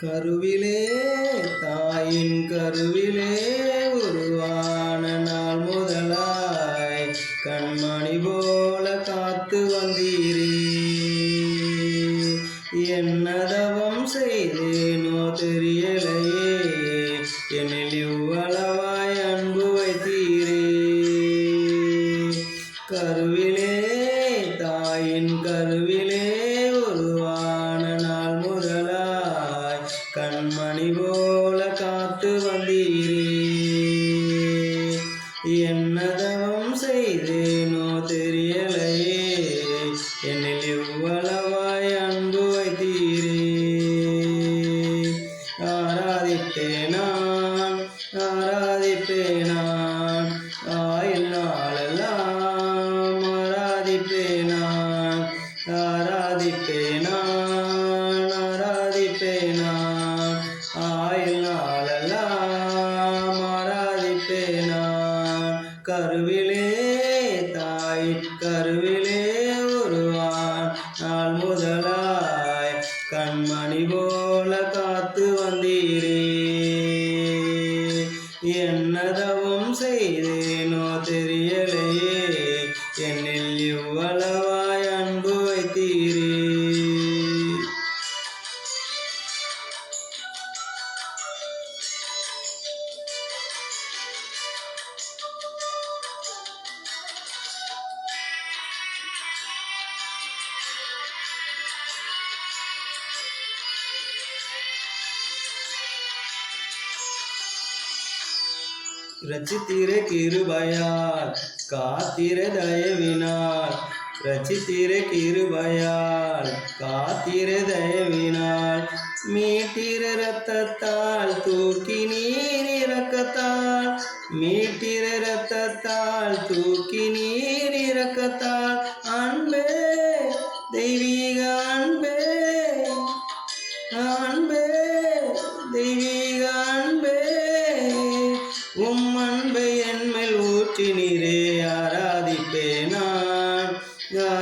கருவிலே தாயின் கருவிலே உருவான நாள் முதலாய் கண்மணி போல காத்து வந்தீரே. என்னதவம் செய்தேனோ தெரியலையே என்னில் இவ்வளவாய் அன்பு வைத்தீரே. மணி போல காத்து வந்தீரே. என்னதவம் செய்தேனோ தெரியலையே. என்னில் இவ்வளவாய் அன்பு வைத்தீரே. ஆராதிப்பேன் நான் ஆராதிப்பேன் நான். ஆயுள் நாளெல்லாம் ஆராதிப்பேன் நான் ஆராதிப்பேன் நான். கருவிலே ரச்சித்திரே கிருபயால் காத்திர தயவினார் ரச்சித்திர கிருபயால் காத்திர தயவினால். மீட்டிர ரத்தத்தால் தூக்கி நீர் இறக்கத்தால் மீட்டிர ரத்தத்தால் தூக்கி நீர் இறக்கத்தால்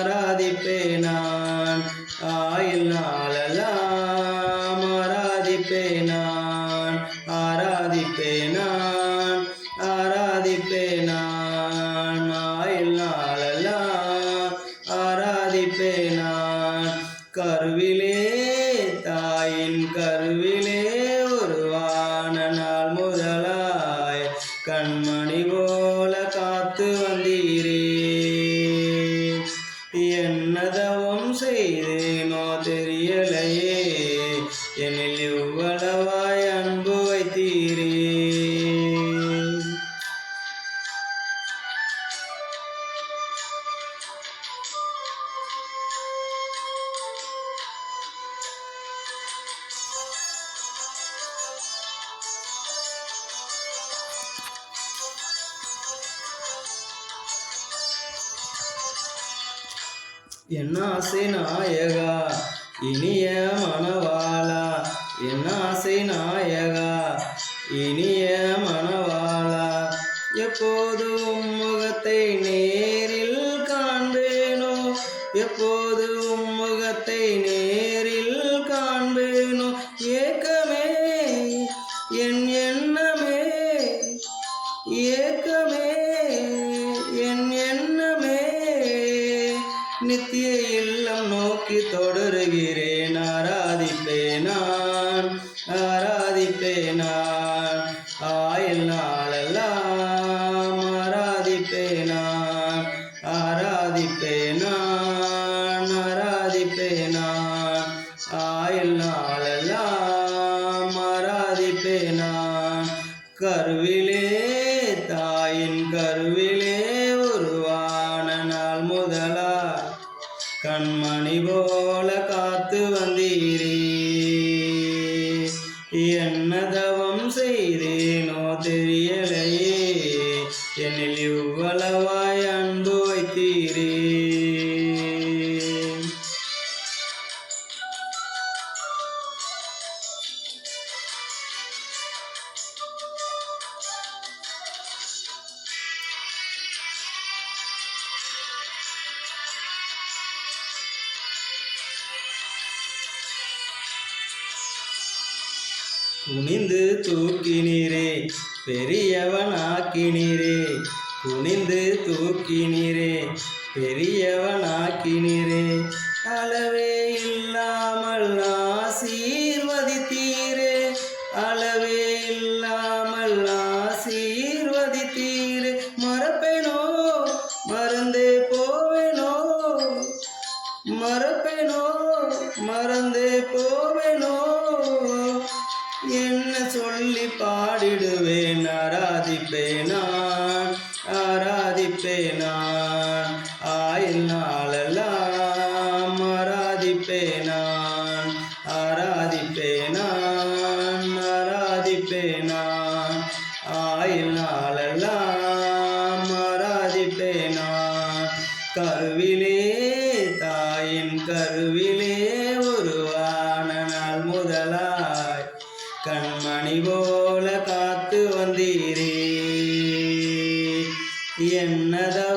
ஆராதிப்பே நான் ஆயில் நாளெல்லாம் ஆராதிப்பே நான் ஆராதிப்பே நான் ஆராதிப்பே நான் ஆயில் நாளெல்லாம் ஆராதிப்பே நான் கருவிலே தாயின் கருவிலே உருவான நாள் முதலாய் கண்மணி போல காத்து வந்தீரே. என்ன ஆசை நாயகா? இனிய மணவாளா. என்ன ஆசை நாயகா? இனிய மணவாளா. எப்போது முகத்தை நேரில் காண்பேனோ? எப்போது முகத்தை நேரில் நித்திய இல்லம் நோக்கி தொடருகிறேன். ஆராதிப்பே நான் ஆராதிப்பே நான் ஆயுள் நாளெல்லாம் ஆராதிப்பே நான் ஆராதிப்பே நான் ஆராதிப்பே நான் ஆயுள் நாளெல்லாம் ஆராதிப்பே நான் கருவிலே தாயின் கருவிலே என்னதவம் செய்தேனோ தெரியலையே. என்னில் இவ்வளவா குனிந்து தூக்கினீரே பெரியவனாக்கினீரே. குனிந்து தூக்கினீரே பெரியவனாக்கினீரே. அளவே இல்லா நான் ஆராதிப்பேன்? நான் ஆயில் நாளெல்லாம் ஆராதிப்பேன்? நான் ஆராதிப்பேன்? நான் ஆராதிப்பேன்? நான் ஆயில் நாளெல்லாம் ஆராதிப்பேன்? நான் கருவிலே தாயின் கருவிலே உருவான நாள் முதலாய் கண்மணி போல காத்து வந்தீரே. محمدا